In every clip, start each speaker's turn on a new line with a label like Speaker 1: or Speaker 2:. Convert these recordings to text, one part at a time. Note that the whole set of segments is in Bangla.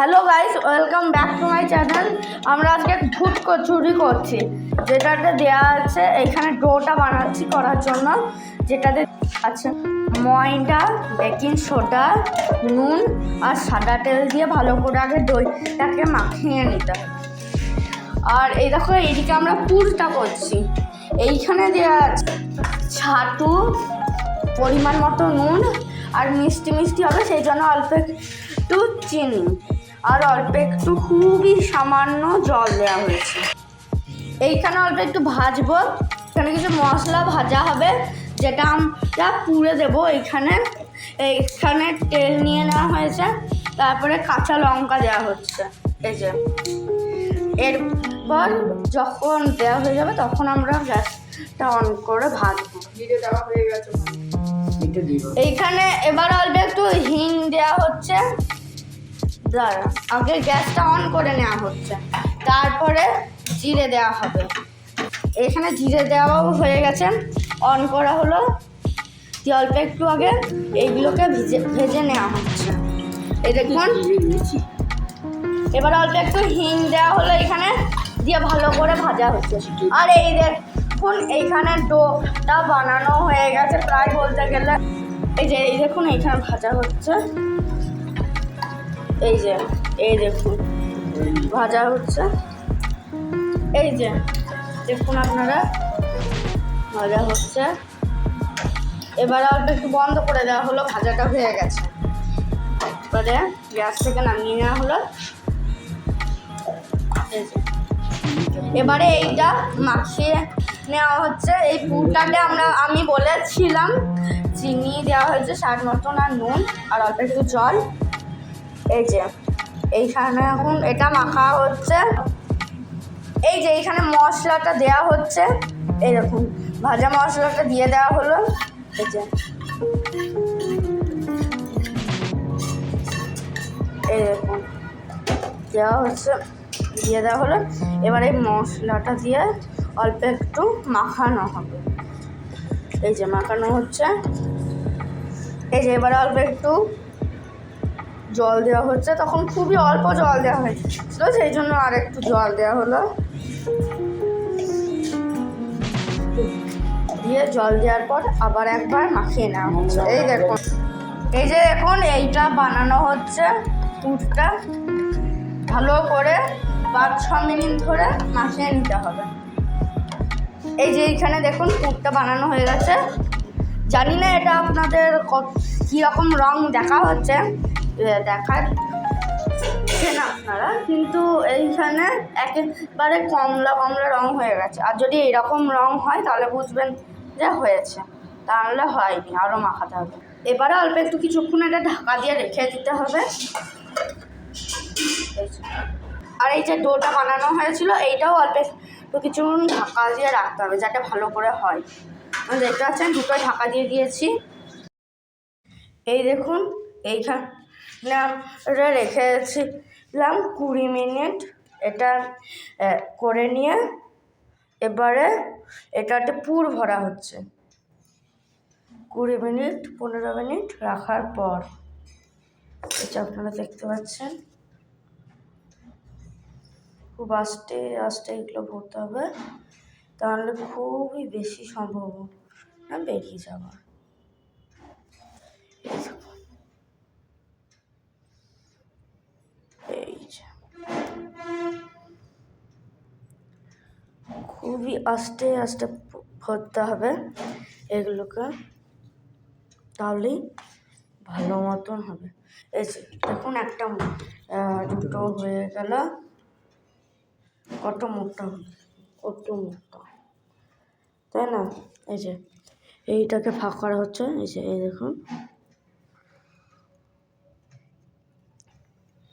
Speaker 1: Hello guys welcome back to my channel আমরা আজকে ফুড কচুরি করছি। যেটাতে দেওয়া আছে, এখানে ডোটা বানাচ্ছি করার জন্য। যেটাতে আছে ময়দা, বেকিং সোডা, নুন আর সাদা তেল দিয়ে ভালো করে আগে দইটাকে মাখিয়ে নিতে আর এই দেখো, এইদিকে আমরা পুরটা করছি। এইখানে দেওয়া আছে ছাতু, পরিমাণ মতো নুন আর মিষ্টি মিষ্টি হবে, সেই জন্য অল্প একটু চিনি। আর অল্প একটু খুবই সামান্য জল দেওয়া হয়েছে। এইখানে অল্প একটু ভাজবো। এখানে কিছু মশলা ভাজা হবে যেটা আমরা পুড়ে দেবো এইখানে। এইখানে তেল নিয়ে নেওয়া হয়েছে তারপরে কাঁচা লঙ্কা দেওয়া হচ্ছে এই যে। এরপর যখন দেওয়া হয়ে যাবে তখন আমরা গ্যাসটা অন করে ভাজবো। এইখানে এবার অল্প একটু হিং দেওয়া হচ্ছে। দাঁড়া, আগে গ্যাসটা অন করে নেওয়া হচ্ছে, তারপরে জিরে দেওয়া হবে। এখানে জিরে দেওয়াও হয়ে গেছে অন করা হলো। দিয়ে অল্প একটু আগে এইগুলোকে ভেজে ভেজে নেওয়া হচ্ছে। এই দেখুন, এবার অল্প একটু হিং দেওয়া হলো এখানে, দিয়ে ভালো করে ভাজা হচ্ছে। আর এই দেখুন, এইখানে ডোটা বানানো হয়ে গেছে প্রায় বলতে গেলে। এই যে, এই দেখুন, এইখানে ভাজা হচ্ছে। এই যে, এই দেখুন, ভাজা হচ্ছে। এই যে, দেখুন আপনারা, ভাজা হচ্ছে। এবার অল্প একটু বন্ধ করে দেওয়া হলো, ভাজাটা হয়ে গেছে। এবারে গ্যাস থেকে নামিয়ে নেওয়া হলো। এই যে। এবারে এইটা মাখিয়ে নেওয়া হচ্ছে। এই পুরটাতে আমরা, আমি বলেছিলাম, চিনি দেওয়া হয়েছে, স্বাদ মতন আর নুন, আর অল্প একটু জল। এই যে, এইখানে এখন এটা মাখা হচ্ছে। এই যে, এইখানে মশলাটা দেওয়া হচ্ছে। দেখুন ভাজা মশলাটা দিয়ে দেওয়া হলো। এই যে। দেখুন দেওয়া হচ্ছে, দিয়ে দেওয়া হলো। এবার এই মশলাটা দিয়ে অল্প একটু মাখানো হবে। এই যে, মাখানো হচ্ছে। এই যে, এবারে অল্প একটু জল দেওয়া হচ্ছে। তখন খুবই অল্প জল দেওয়া হয়েছিল, সেই জন্য আর একটু জল দেওয়া হলো। দিয়ে জল দেওয়ার পর আবার একবার মাখিয়ে নেওয়া হচ্ছে। এই দেখুন, এই যে এখন এইটা বানানো হচ্ছে পুরটা। ভালো করে পাঁচ, ছ মিনিট ধরে মাখিয়ে নিতে হবে। এই যে এইখানে দেখুন পুরটা বানানো হয়ে গেছে। জানি না এটা আপনাদের কীরকম রং দেখা হচ্ছে। এ, দেখাচ্ছেন আপনারা। কিন্তু এইখানে একেবারে কমলা কমলা রং হয়ে গেছে। আর যদি এরকম রং হয় তাহলে বুঝবেন যে হয়েছে। তাহলে হয়নি আরও মাখাতে হবে। এবারে অল্প একটু কিছুক্ষণ এটা ঢাকা দিয়ে রেখে দিতে হবে। আর এই যে ডোটা বানানো হয়েছিল এইটাও অল্প একটু কিছুক্ষণ ঢাকা দিয়ে রাখতে হবে যাতে ভালো করে হয়। দেখতে পাচ্ছেন দুটো ঢাকা দিয়ে দিয়েছি। এই দেখুন এইখানে আমরা রেখেছিলাম কুড়ি মিনিট। এটা করে নিয়ে এবারে এটাতে পুর ভরা হচ্ছে। কুড়ি মিনিট, পনেরো মিনিট রাখার পর। এটা আপনারা দেখতে পাচ্ছেন। খুব আস্তে আস্তে এগুলো ভরতে হবে। তাহলে খুবই বেশি সম্ভব বেরিয়ে যাওয়ার। খুবই আস্তে আস্তে ভরতে হবে এগুলোকে, তাহলেই ভালো মতন হবে। এই যে, দেখুন একটা দুটো হয়ে গেল। কত মোটা কত মোটা। তাই না? এই যে, এইটাকে ফাঁক করা হচ্ছে। এই যে, এই দেখুন।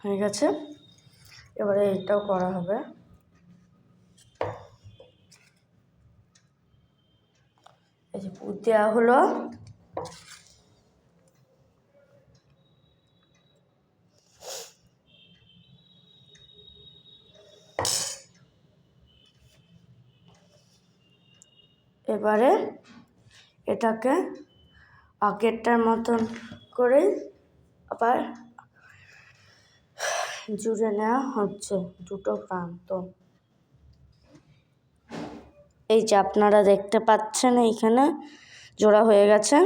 Speaker 1: হয়ে গেছে। এবারে এইটাও করা হবে এই যে পুর দেওয়া হলো। এবারে এটাকে আগেরটার মতন করে আবার জুড়ে নেওয়া হচ্ছে দুটো প্রান্ত। এই যে আপনারা দেখতে পাচ্ছেন এইখানে জোড়া হয়ে গেছে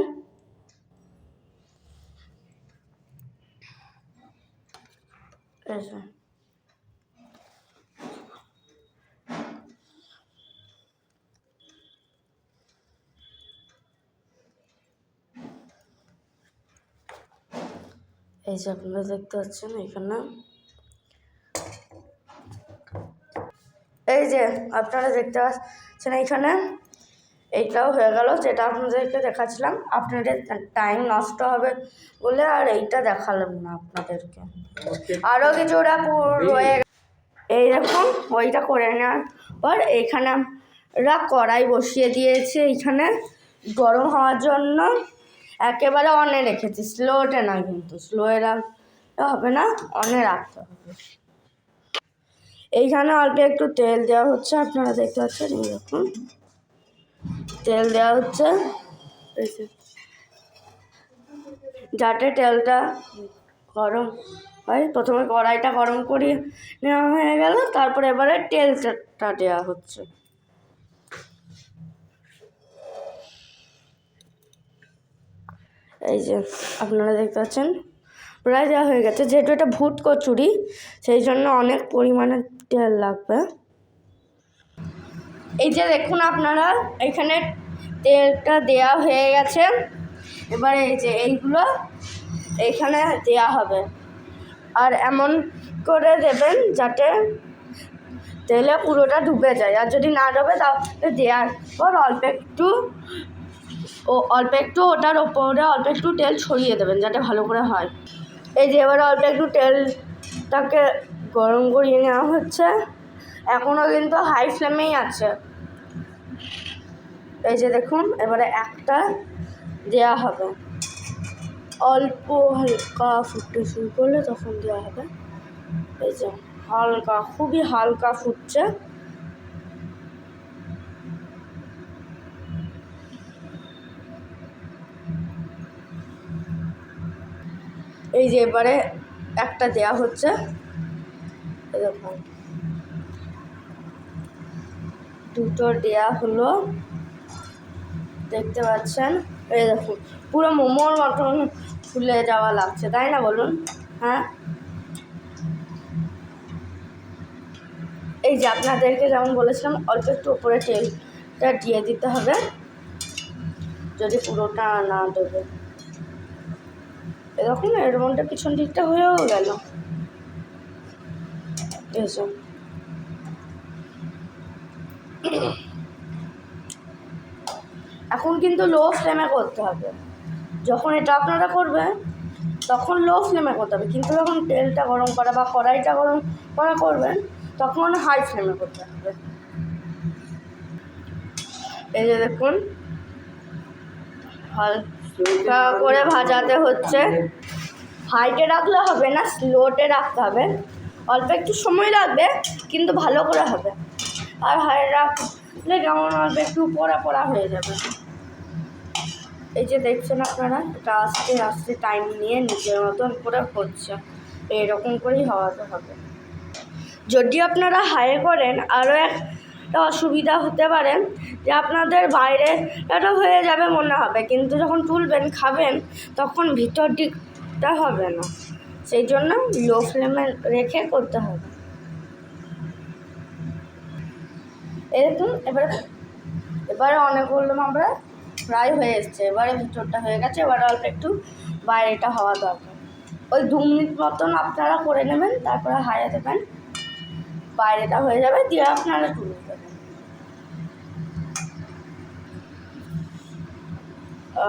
Speaker 1: এই যে। আপনারা দেখতে পাচ্ছেন এখানে এই যে আপনারা দেখতে পাচ্ছেন এইখানে এইটাও হয়ে গেল যেটা আপনাদেরকে দেখাচ্ছিলাম। আপনাদের টাইম নষ্ট হবে বলে আর এইটা দেখালাম না আপনাদেরকে। আরও কিছুটা রয়ে গে- এই দেখুন ওইটা করে নেওয়ার পর এইখানে রা কড়াই বসিয়ে দিয়েছি এইখানে গরম হওয়ার জন্য। একেবারে অনে রেখেছি স্লোটে না কিন্তু স্লোয়ে রাখতে হবে না অনে রাখতে হবে। এইখানে অল্প একটু তেল দেওয়া হচ্ছে, আপনারা দেখতে পাচ্ছেন, এই দেখুন। তেল দেওয়া হচ্ছে যাতে তেলটা গরম হয়, প্রথমে কড়াইটা গরম করে নেওয়া হয়ে গেল, তারপরে এবারে তেলটা দেওয়া হচ্ছে। এই যে, আপনারা দেখতে পাচ্ছেন প্রায় দেওয়া হয়ে গেছে, যেহেতু এটা ভুট কচুরি, সেই জন্য অনেক পরিমাণে তেল লাগবে। এই যে দেখুন আপনারা, এখানে তেলটা দেয়া হয়ে গেছে। এবারে এই যে এইগুলো এইখানে দেয়া হবে। আর এমন করে দেবেন যাতে তেলে পুরোটা ডুবে যায়। আর যদি না ডুবে, তাহলে দেওয়ার পর অল্প একটু ও, অল্প একটু ওটার ওপরে অল্প একটু তেল ছড়িয়ে দেবেন যাতে ভালো করে হয়। এই যে এবারে অল্প একটু তেলটাকে গরম করিয়ে নেওয়া হচ্ছে। এখনও কিন্তু হাই ফ্লেমেই আছে। এই যে দেখুন, এবারে একটা দেয়া হবে। অল্প হালকা ফুটতে শুরু করলে তখন দেওয়া হবে। এই যে হালকা, খুবই হালকা ফুটছে। এই যে এবারে একটা দেয়া হচ্ছে। দেখুন দুটো দেয়া হলো। দেখতে পাচ্ছেন? এই দেখুন, পুরো মোমোর মতন ফুলে যাওয়া লাগছে, তাই না বলুন? হ্যাঁ? এই যে আপনাদেরকে যেমন বলেছিলাম, অল্প একটু উপরে তেলটা দিয়ে দিতে হবে। যদি পুরোটা না দেবে। এরকম এর মধ্যে পিছন দিকটা হয়েও গেল। এখন কিন্তু লো ফ্লেমে করতে হবে। যখন এটা আপনারা করবেন, তখন লো ফ্লেমে করতে হবে। কিন্তু যখন তেলটা গরম করা বা কড়াইটা গরম করা করবেন, তখন হাই ফ্লেমে করতে হবে। এই যে দেখুন। হালকা করে ভাজাতে হচ্ছে। হাইটে রাখলে হবে না, স্লোতে রাখতে হবে। অল্প একটু সময় লাগবে, কিন্তু ভালো করে হবে। আর হাই রাখলে কেমন অল্প একটু পোড়া পোড়া হয়ে যাবে। এই যে দেখছেন আপনারা, এটা আস্তে আস্তে টাইম নিয়ে নিজের মতন করে হচ্ছে। এরকম করেই হওয়াতে হবে। যদি আপনারা হাই করেন আরও একটা অসুবিধা হতে পারে যে আপনাদের বাইরে এটা হয়ে যাবে মনে হবে। কিন্তু যখন তুলবেন, খাবেন, তখন ভিতর দিকটা হবে না। সেই জন্য লো ফ্লেমে রেখে করতে হবে। এরকম এবারে এবারে অনেকগুলো আমরা প্রায় হয়ে এসছে। এবারে ভিতরটা হয়ে গেছে, এবারে অল্প একটু বাইরেটা হওয়া দরকার। ওই দু মিনিট মতন আপনারা করে নেবেন, তারপরে হাইয়ে দেবেন। বাইরেটা হয়ে যাবে, দিয়ে আপনারা তুলে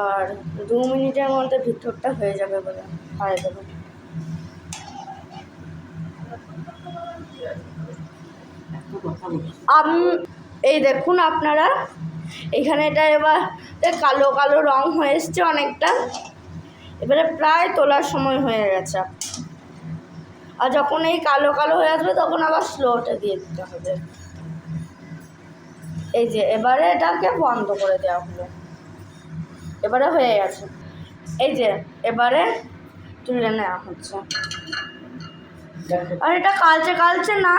Speaker 1: আর দু মিনিটের মধ্যে ভিতরটা হয়ে যাবে বলে হারিয়ে দেবেন আম, এই দেখুন আপনারা, এখানে এটা এবার কালো কালো রং হয়ে এসছে অনেকটা। এবারে প্রায় তোলার সময় হয়ে গেছে। আর যখন এই কালো কালো হয়ে আসবে, তখন আবার স্লোটা দিয়ে দিতে হবে। এই যে, এবারে এটাকে বন্ধ করে দেওয়া হলো। এবারে হয়ে গেছে। এই যে এবারে তুলে নেওয়া হচ্ছে। আর এটা কালচে কালচে না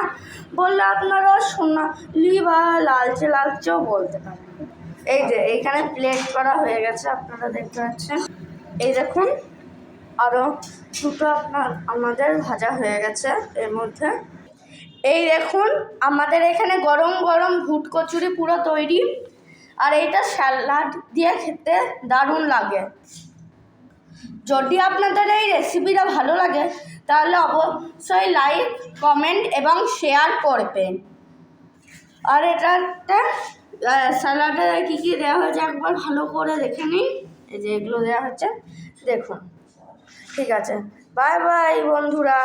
Speaker 1: বললে আপনারা সোনালি বা লালচে লালচেও বলতে পারেন। এই যে এইখানে প্লেট করা হয়ে গেছে আপনারা দেখতে পাচ্ছেন। এই দেখুন আরও দুটো আপনার আমাদের ভাজা হয়ে গেছে এর মধ্যে। এই দেখুন আমাদের এখানে গরম গরম ভুট কচুরি পুরো তৈরি। আর এইটা স্যালাড দিয়ে খেতে দারুণ লাগে। যদি আপনাদের এই রেসিপিটা ভালো লাগে, তাহলে অবশ্যই লাইক কমেন্ট এবং শেয়ার করবেন। আর এটাতে স্যালাডে কী কী দেওয়া হয়েছে একবার ভালো করে দেখে নিন। এই যে এগুলো দেওয়া হচ্ছে, দেখুন। ঠিক আছে। বাই বাই বন্ধুরা।